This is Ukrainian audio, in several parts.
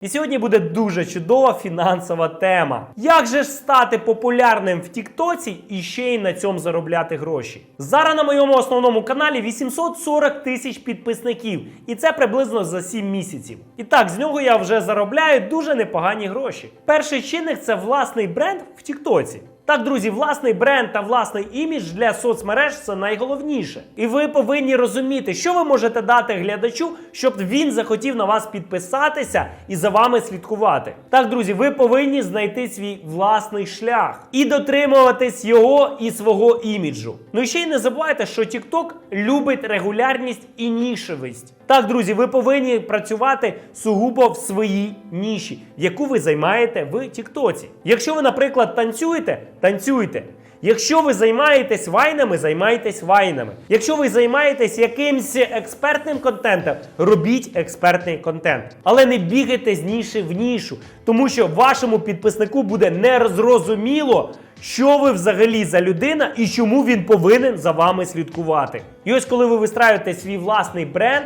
І сьогодні буде дуже чудова фінансова тема. Як же ж стати популярним в Тіктоці і ще й на цьому заробляти гроші? Зараз на моєму основному каналі 840 тисяч підписників, і це приблизно за 7 місяців. І так, з нього я вже заробляю дуже непогані гроші. Перший чинник це власний бренд в Тіктоці. Так, друзі, власний бренд та власний імідж для соцмереж це найголовніше. І ви повинні розуміти, що ви можете дати глядачу, щоб він захотів на вас підписатися і за вами слідкувати. Так, друзі, ви повинні знайти свій власний шлях і дотримуватись його і свого іміджу. Ну і ще й не забувайте, що TikTok любить регулярність і нішевість. Так, друзі, ви повинні працювати сугубо в своїй ніші, яку ви займаєте в Тіктоці. Якщо ви, наприклад, танцюєте, танцюйте. Якщо ви займаєтесь вайнами, займайтесь вайнами. Якщо ви займаєтесь якимсь експертним контентом, робіть експертний контент. Але не бігайте з ніші в нішу, тому що вашому підписнику буде незрозуміло, що ви взагалі за людина і чому він повинен за вами слідкувати. І ось коли ви вистраюєте свій власний бренд.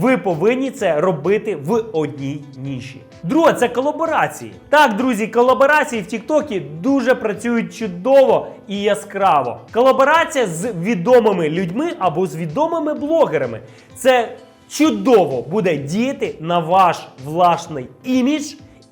Ви повинні це робити в одній ніші. Друге, це колаборації. Так, друзі, колаборації в Тіктокі дуже працюють чудово і яскраво. Колаборація з відомими людьми або з відомими блогерами. Це чудово буде діяти на ваш власний імідж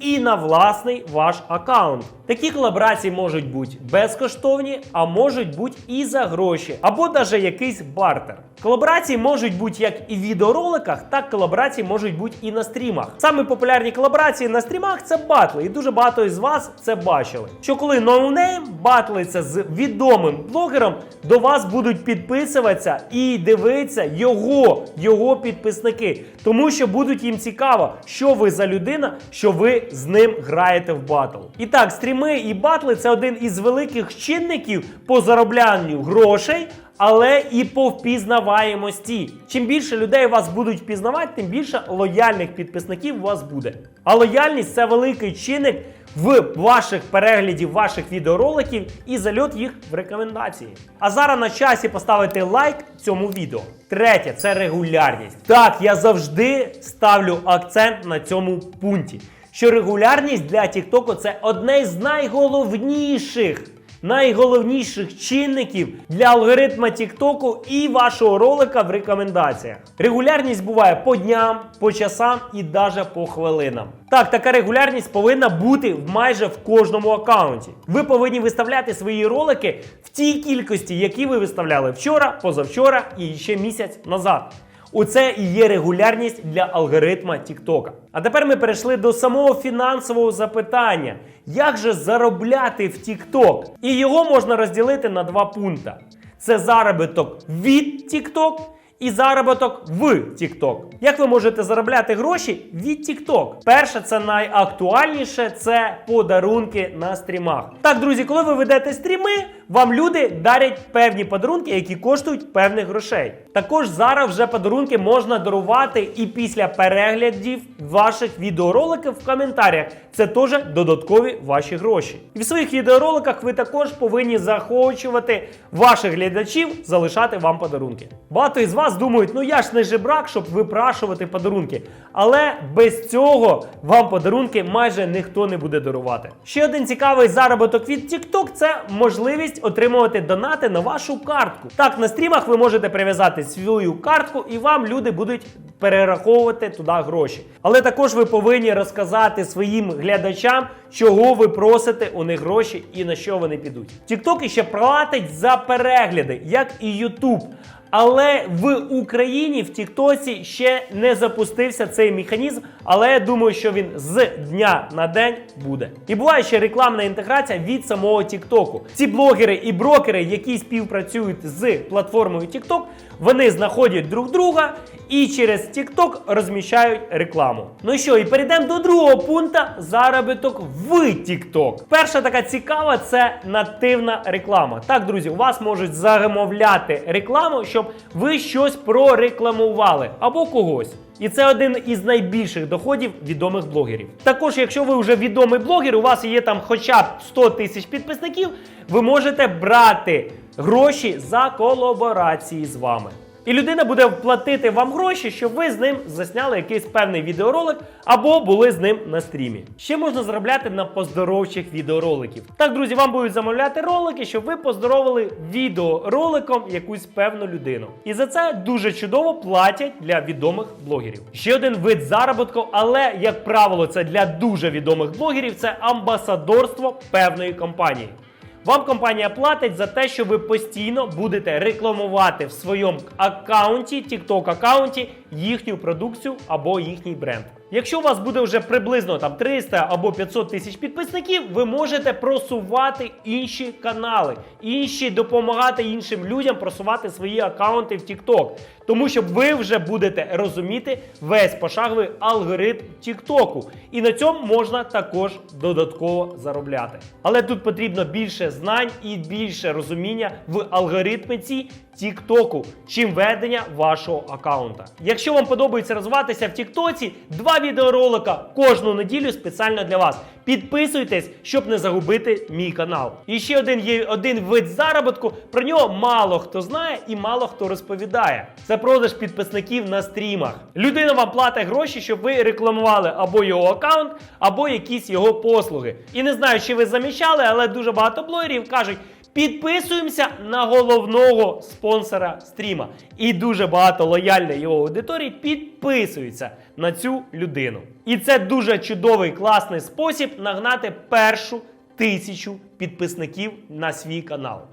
і на власний ваш аккаунт. Такі колаборації можуть бути безкоштовні, а можуть бути і за гроші, або навіть якийсь бартер. Колаборації можуть бути як і в відеороликах, так колаборації можуть бути і на стрімах. Саме популярні колаборації на стрімах це батли, і дуже багато із вас це бачили. Що коли ноунейм батлиться з відомим блогером, до вас будуть підписуватися і дивитися його, його підписники, тому що будуть їм цікаво, що ви за людина, що ви з ним граєте в батл. І так, стріми і батли це один із великих чинників по зароблянню грошей. Але і по впізнаваємості. Чим більше людей вас будуть впізнавати, тим більше лояльних підписників у вас буде. А лояльність це великий чинник в ваших переглядів ваших відеороликів і зальот їх в рекомендації. А зараз на часі поставити лайк цьому відео. Третє це регулярність. Так, я завжди ставлю акцент на цьому пункті. Що регулярність для TikTok це одне з найголовніших найголовніших чинників для алгоритма Тіктоку і вашого ролика в рекомендаціях. Регулярність буває по дням, по часам і навіть по хвилинам. Так, така регулярність повинна бути майже в кожному аккаунті. Ви повинні виставляти свої ролики в тій кількості, які ви виставляли вчора, позавчора і ще місяць назад. Оце і є регулярність для алгоритма TikTok. А тепер ми перейшли до самого фінансового запитання: як же заробляти в TikTok? І його можна розділити на два пункти: це заробіток від TikTok і заробіток в TikTok. Як ви можете заробляти гроші від TikTok? Перше, це найактуальніше це подарунки на стрімах. Так, друзі, коли ви ведете стріми, вам люди дарять певні подарунки, які коштують певних грошей. Також зараз вже подарунки можна дарувати і після переглядів ваших відеороликів в коментарях. Це теж додаткові ваші гроші. І в своїх відеороликах ви також повинні захочувати ваших глядачів залишати вам подарунки. Багато із вас думають, ну я ж не жебрак, щоб випрашувати подарунки. Але без цього вам подарунки майже ніхто не буде дарувати. Ще один цікавий заробіток від TikTok – це можливість отримувати донати на вашу картку. Так, на стрімах ви можете прив'язати свою картку, і вам люди будуть перераховувати туди гроші. Але також ви повинні розказати своїм глядачам, чого ви просите у них гроші і на що вони підуть. TikTok ще платить за перегляди, як і YouTube. Але в Україні в Тіктоці ще не запустився цей механізм, але я думаю, що він з дня на день буде. І буває ще рекламна інтеграція від самого Тіктоку. Ці блогери і брокери, які співпрацюють з платформою TikTok, вони знаходять друг друга і через TikTok розміщають рекламу. Ну що, і перейдемо до другого пункту заробіток в TikTok. Перша така цікава це нативна реклама. Так, друзі, у вас можуть замовляти рекламу, щоб ви щось прорекламували або когось. І це один із найбільших доходів відомих блогерів. Також, якщо ви вже відомий блогер, у вас є там хоча б 100 тисяч підписників, ви можете брати гроші за колаборації з вами. І людина буде платити вам гроші, щоб ви з ним засняли якийсь певний відеоролик або були з ним на стрімі. Ще можна заробляти на поздоровчих відеороликів. Так, друзі, вам будуть замовляти ролики, щоб ви поздоровили відеороликом якусь певну людину. І за це дуже чудово платять для відомих блогерів. Ще один вид заробітку, але як правило, це для дуже відомих блогерів це амбасадорство певної компанії. Вам компанія платить за те, що ви постійно будете рекламувати в своєму аккаунті, TikTok аккаунті їхню продукцію або їхній бренд. Якщо у вас буде вже приблизно там 300 або 500 тисяч підписників, ви можете просувати інші канали, інші допомагати іншим людям просувати свої аккаунти в TikTok. Тому що ви вже будете розуміти весь пошаговий алгоритм TikTok. І на цьому можна також додатково заробляти. Але тут потрібно більше знань і більше розуміння в алгоритмиці TikTok, чим ведення вашого аккаунта. Якщо вам подобається розвиватися в Тіктоці, два відеоролика кожну неділю спеціально для вас. Підписуйтесь, щоб не загубити мій канал. І ще один є один вид заробітку. Про нього мало хто знає і мало хто розповідає. Це продаж підписників на стрімах. Людина вам платить гроші, щоб ви рекламували або його аккаунт, або якісь його послуги. І не знаю, чи ви замічали, але дуже багато блогерів кажуть. Підписуємося на головного спонсора стріма. І дуже багато лояльної його аудиторії підписуються на цю людину. І це дуже чудовий класний спосіб нагнати першу тисячу підписників на свій канал.